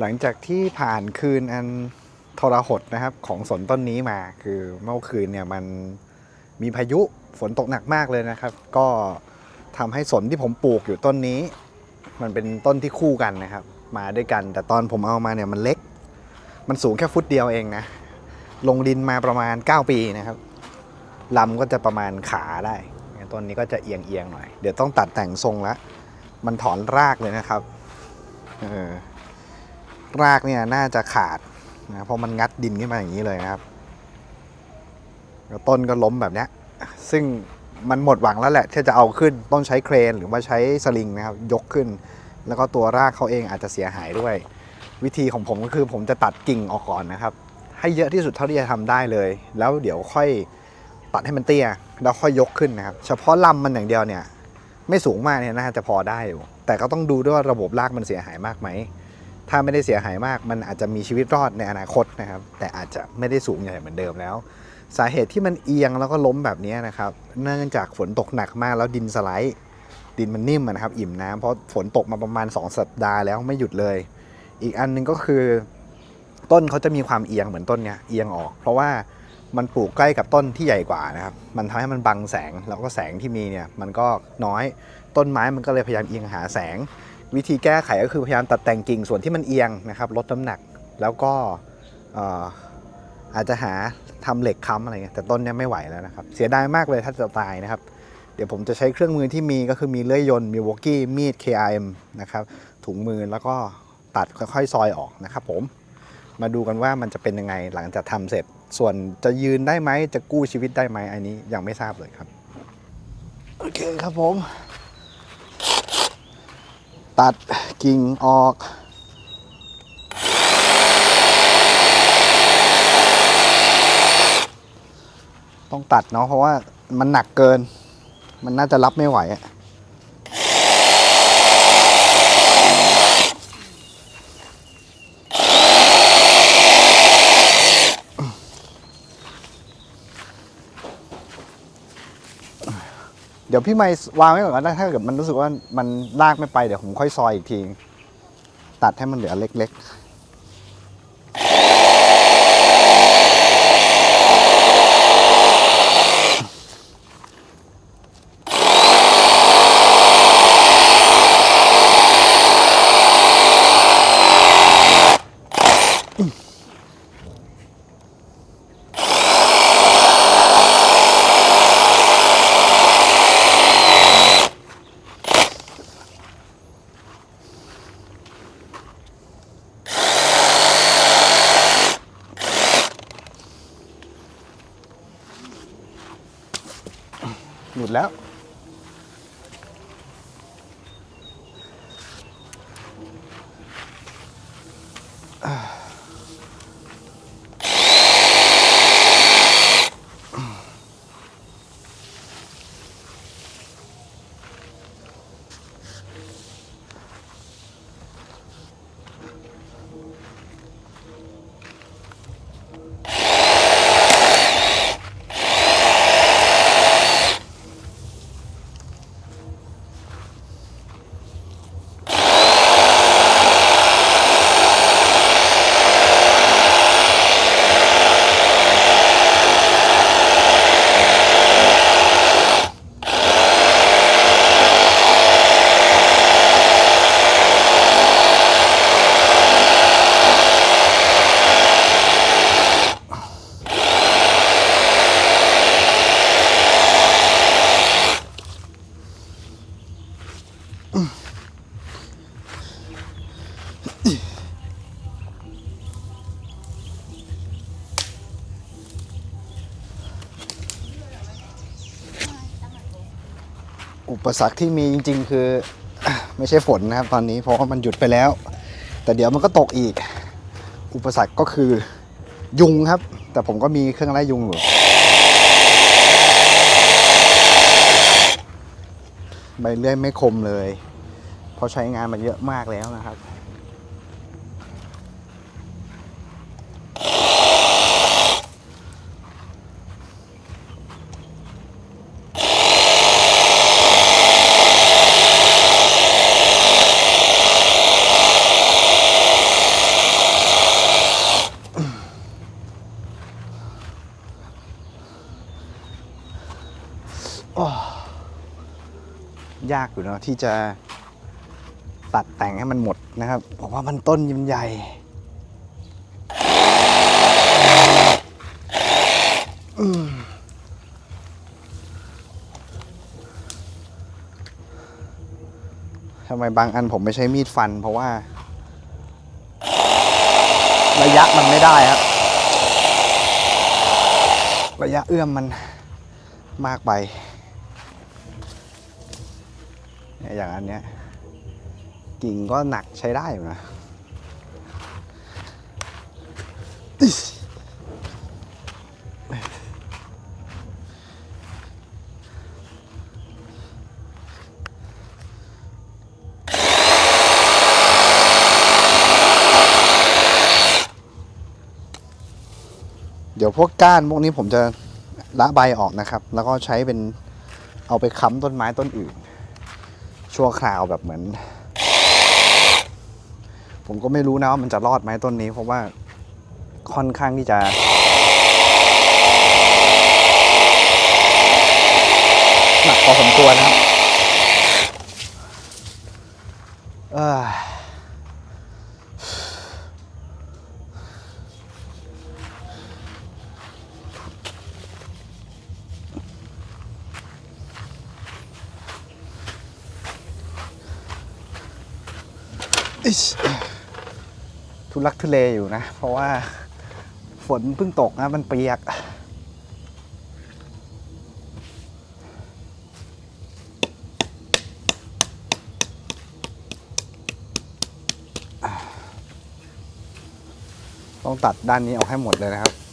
หลังจากที่ผ่านคืนอันทรหดนะครับของสนต้นนี้มาคือเมื่อคืนเนี่ยมันมีพายุฝนตกหนักมากเลยนะครับ ก็ทำให้สนที่ผมปลูกอยู่ต้นนี้ มันเป็นต้นที่คู่กันนะครับ มาด้วยกัน แต่ตอนผมเอามาเนี่ยมันเล็ก มันสูงแค่ฟุตเดียวเองนะ ลงดินมาประมาณ 9 ปีนะครับลำก็จะประมาณขาได้ต้นนี้ก็จะเอียงเอียงหน่อย เดี๋ยวต้องตัดแต่งทรงละมันถอนรากเลยนะครับ เออ รากเนี่ยน่าจะขาดนะเพราะมันงัดดินขึ้นมาอย่างนี้เลยนะครับต้นก็ล้มแบบเนี้ย ซึ่งมันหมดหวังแล้วแหละที่จะเอาขึ้นต้องใช้เครนหรือว่าใช้สลิงนะครับยกขึ้น แล้วก็ตัวรากเขาเองอาจจะเสียหายด้วย วิธีของผมก็คือผมจะตัดกิ่งออกก่อนนะครับ ให้เยอะที่สุดเท่าที่จะทำได้เลย แล้วเดี๋ยวค่อยตัดให้มันเตี้ย แล้วค่อยยกขึ้นนะครับ เฉพาะลำมันอย่างเดียวเนี่ย ไม่สูงมากเนี่ยน่าจะพอได้อยู่แต่ก็ต้องดูด้วยว่าระบบรากมันเสียหายมากไหม ถ้าไม่ได้เสียหายมาก มันอาจจะมีชีวิตรอดในอนาคตนะครับ แต่อาจจะไม่ได้สูงใหญ่เหมือนเดิมแล้ว สาเหตุที่มันเอียงแล้วก็ล้มแบบนี้นะครับเนื่องจากฝนตกหนักมากแล้วดินสไลด์ดินมันนิ่มนะครับ อิ่มน้ำเพราะฝนตกมาประมาณ 2 สัปดาห์แล้วไม่หยุดเลย อีกอันหนึงก็คือ ต้นเขาจะมีความเอียงเหมือนต้นเนี้ยเอียงออก เพราะว่ามันปลูกใกล้กับต้นที่ใหญ่กว่านะครับ มันทำให้มันบังแสงแล้วก็แสงที่มีเนี่ยมันก็น้อย ต้นไม้มันก็เลยพยายามเอียงหาแสง วิธีแก้ไขก็คือพยายามตัดแต่งกิ่งส่วนที่มันเอียงนะครับลดน้ำหนักแล้วก็ออาจจะหาทำเหล็กค้ำอะไรเงี้ยแต่ต้นเนี้ยไม่ไหวแล้วนะครับเสียดายมากเลยถ้าจะตายนะครับ เดี๋ยวผมจะใช้เครื่องมือที่มีก็คือมีเลื่อยยนต์มีวอกกี้มีด KRM นะครับถุงมือแล้วก็ตัดค่อยๆซอยออกนะครับผมมาดูกันว่ามันจะเป็นยังไงหลังจากทำเสร็จ ส่วนจะยืนได้ไหมจะกู้ชีวิตได้ไหมอันนี้ยังไม่ทราบเลยครับโอเคครับผม ตัดกิ่งออก ต้องตัดเนาะเพราะว่ามันหนักเกิน มันน่าจะรับไม่ไหวอะ ดี๋ยวพี่ไม่วางไว้ก่อนก็ได้ถ้าเกิดมันรู้สึกว่ามันลากไม่ไปเดี๋ยวผมค่อยซอยอีกที ตัดให้มันเหลือเล็ก ๆ ห ปสรรคที่มีจริง ๆ คือไม่ใช่ฝนนะครับตอนนี้เพราะว่ามันหยุดไปแล้ว แต่เดี๋ยวมันก็ตกอีก อุปสรรคก็คือยุงครับ แต่ผมก็มีเครื่องไล่ยุงอยู่ใบเลื่อยไม่คมเลย เพราะใช้งานมาเยอะมากแล้วนะครับ ยากอยู่เนาะที่จะตัดแต่งให้มันหมดนะครับเพราะว่ามันต้นยิมใหญ่ทำไมบางอันผมไม่ใช้มีดฟัน เพราะว่า ระยะมันไม่ได้ครับ ระยะเอื้อมมันมากไป อย่างอันเนี้ยกิ่งก็หนักใช้ได้อยู่นะเดี๋ยวพวกก้านพวกนี้ผมจะละใบออกนะครับ แล้วก็ใช้เป็นเอาไปค้ำต้นไม้ต้นอื่น ชั่วคราวแบบเหมือน ผมก็ไม่รู้นะว่ามันจะรอดไหมต้นนี้ เพราะว่าค่อนข้างที่จะ หนักพอสมควรนะครับเอ้ยอิ๊ช ทุลักทุเลอยู่นะ เพราะว่าฝนเพิ่งตกนะ มันเปียก ต้องตัดด้านนี้ออกให้หมดเลยนะครับ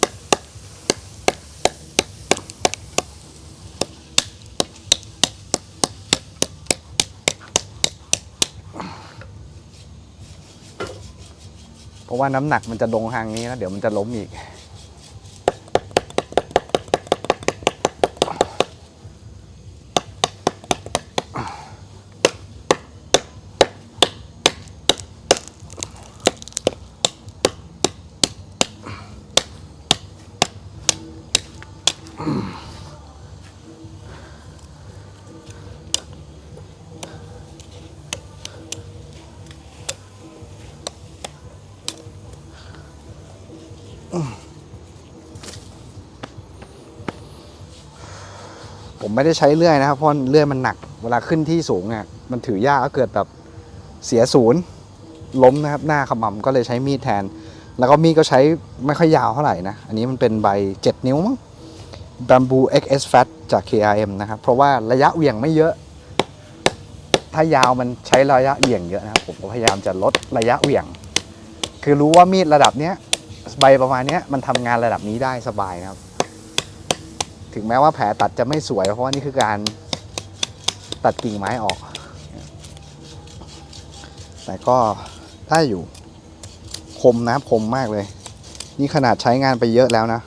เพราะว่าน้ำหนักมันจะลงทางนี้แล้วเดี๋ยวมันจะล้มอีก ผมไม่ได้ใช้เลื่อยนะครับเพราะเลื่อยมันหนักเวลาขึ้นที่สูงเนี่ยมันถือยากก็เกิดแบบเสียศูนย์ล้มนะครับหน้าขมำก็เลยใช้มีดแทน แล้วก็มีดก็ใช้ไม่ค่อยยาวเท่าไหร่นะ อันนี้มันเป็นใบ 7 นิ้วมั้ง Bamboo XS Fat จาก KRM นะครับ เพราะว่าระยะเหวี่ยงไม่เยอะ ถ้ายาวมันใช้ระยะเหวี่ยงเยอะนะครับ ผมก็พยายามจะลดระยะเหวี่ยง คือรู้ว่ามีดระดับเนี้ยใบประมาณเนี้ยมันทำงานระดับนี้ได้สบายนะครับ ถึงแม้ว่าแผลตัดจะไม่สวย เพราะว่านี่คือการตัดกิ่งไม้ออก แต่ก็ได้อยู่คมนะครับคมมากเลย นี่ขนาดใช้งานไปเยอะแล้วนะ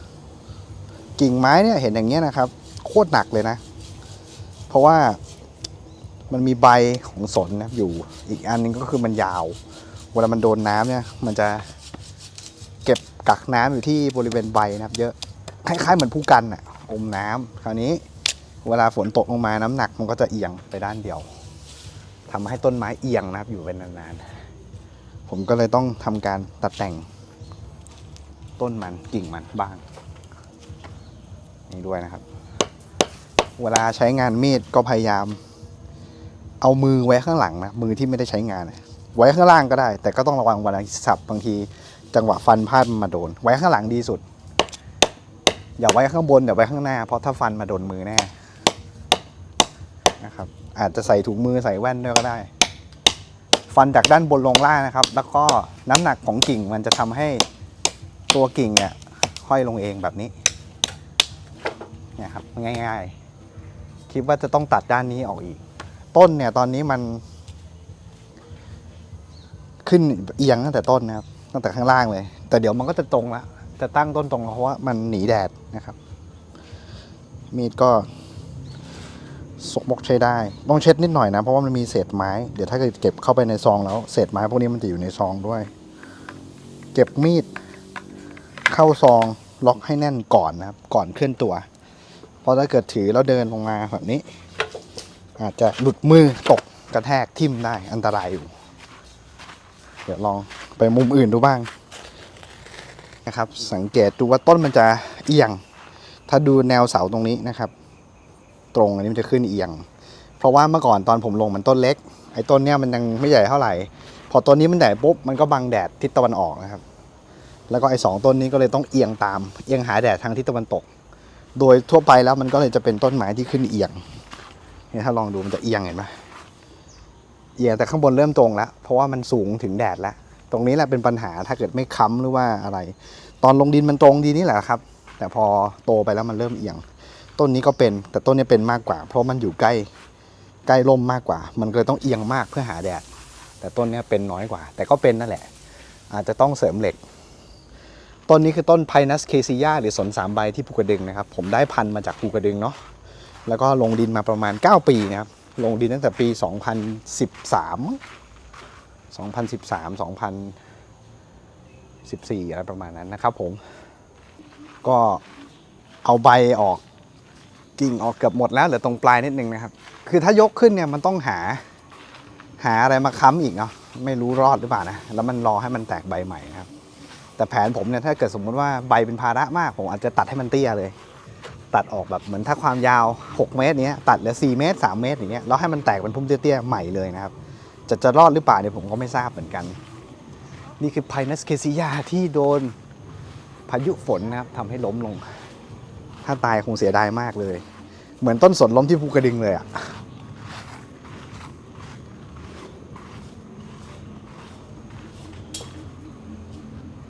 กิ่งไม้เนี่ยเห็นอย่างเงี้ยนะครับ โคตรหนักเลยนะ เพราะว่ามันมีใบของสนนะอยู่อีกอันนึงก็คือมันยาว เวลามันโดนน้ำเนี่ยมันจะเก็บกักน้ำอยู่ที่บริเวณใบนะครับ เยอะคล้ายๆเหมือนผู้กันอะ อมน้ำคราวนี้เวลาฝนตกลงมาน้ำหนักมันก็จะเอียงไปด้านเดียวทำให้ต้นไม้เอียงนะครับอยู่เป็นนานๆ ผมก็เลยต้องทำการตัดแต่งต้นมันกิ่งมันบ้าง นี่ด้วยนะครับ เวลาใช้งานมีดก็พยายาม เอามือไว้ข้างหลังนะมือที่ไม่ได้ใช้งาน ไว้ข้างล่างก็ได้ แต่ก็ต้องระวังเวลาสับบางที จังหวะฟันพลาดมันมาโดน ไว้ข้างหลังดีสุด อย่าไว้ข้างบนอย่าไว้ข้างหน้า เพราะถ้าฟันมาโดนมือแน่นะครับ อาจจะใส่ถุงมือใส่แว่นด้วยก็ได้ ฟันจากด้านบนลงล่างนะครับ แล้วก็น้ำหนักของกิ่งมันจะทำให้ตัวกิ่งเนี่ยห้อยลงเองแบบนี้เนี่ยครับง่าย ๆ คิดว่าจะต้องตัดด้านนี้ออกอีก ต้นเนี่ยตอนนี้มัน ขึ้นเอียงตั้งแต่ต้นนะครับตั้งแต่ข้างล่างเลย แต่เดี๋ยวมันก็จะตรงละ จะตั้งต้นตรงเพราะว่ามันหนีแดดนะครับ มีดก็สกมกใช้ได้ ต้องเช็ดนิดหน่อยนะ เพราะว่ามันมีเศษไม้ เดี๋ยวถ้าเกิดเก็บเข้าไปในซองแล้ว เศษไม้พวกนี้มันจะอยู่ในซองด้วย เก็บมีดเข้าซองล็อกให้แน่นก่อนนะครับ ก่อนเคลื่อนตัว เพราะถ้าเกิดถือแล้วเดินลงมาแบบนี้ อาจจะหลุดมือตกกระแทกทิ่มได้อันตรายอยู่ เดี๋ยวลองไปมุมอื่นดูบ้าง นะครับ สังเกตดูว่าต้นมันจะเอียง ถ้าดูแนวเสาตรงนี้นะครับ ตรงอันนี้มันจะขึ้นเอียง เพราะว่าเมื่อก่อนตอนผมลงมันต้นเล็ก ไอ้ต้นเนี้ยมันยังไม่ใหญ่เท่าไหร่ พอต้นนี้มันใหญ่ปุ๊บมันก็บังแดดทิศตะวันออกนะครับ แล้วก็ไอ้สองต้นนี้ก็เลยต้องเอียงตาม เอียงหาแดดทางทิศตะวันตก โดยทั่วไปแล้วมันก็เลยจะเป็นต้นไม้ที่ขึ้นเอียงเนี่ยถ้าลองดูมันจะเอียงเห็นไหมเอียงแต่ข้างบนเริ่มตรงแล้ว เพราะว่ามันสูงถึงแดดแล้ว ตรงนี้แหละเป็นปัญหาถ้าเกิดไม่ค้ำหรือว่าอะไร ตอนลงดินมันตรงดีนี่แหละครับ แต่พอโตไปแล้วมันเริ่มเอียง ต้นนี้ก็เป็นแต่ต้นนี้เป็นมากกว่า เพราะมันอยู่ใกล้ใกล้ร่มมากกว่า มันก็เลยต้องเอียงมากเพื่อหาแดด แต่ต้นนี้เป็นน้อยกว่า แต่ก็เป็นนั่นแหละ อาจจะต้องเสริมเหล็ก ต้นนี้คือต้นไพนัสเคซิยาหรือสนสามใบที่ภูกระดึงนะครับ ผมได้พันธุ์มาจากภูกระดึงเนาะแล้วก็ลงดินมาประมาณ 9 ปีนะครับลงดินตั้งแต่ปี 2013 2013 2014 อะไรประมาณนั้นนะครับผม ก็เอาใบออกกิ่งออกเกือบหมดแล้วเหลือตรงปลายนิดนึงนะครับ คือถ้ายกขึ้นเนี่ยมันต้องหาหาอะไรมาค้ำอีกเนาะไม่รู้รอดหรือเปล่านะ แล้วมันรอให้มันแตกใบใหม่นะครับ แต่แผนผมเนี่ยถ้าเกิดสมมุติว่าใบเป็นภาระมาก ผมอาจจะตัดให้มันเตี้ยเลย ตัดออกแบบเหมือนถ้าความยาว 6 เมตรเนี้ยตัดเหลือ4เมตร 3 เมตรอย่างเงี้ยแล้วให้มันแตกเป็นพุ่มเตี้ยๆใหม่เลยนะครับ จะจะรอดหรือเปล่าเนี่ยผมก็ไม่ทราบเหมือนกัน นี่คือไพนัสเคซิยาที่โดนพายุฝนนะครับทำให้ล้มลง ถ้าตายคงเสียดายมากเลย เหมือนต้นสนล้มที่ภูกระดึงเลยอะ่ะ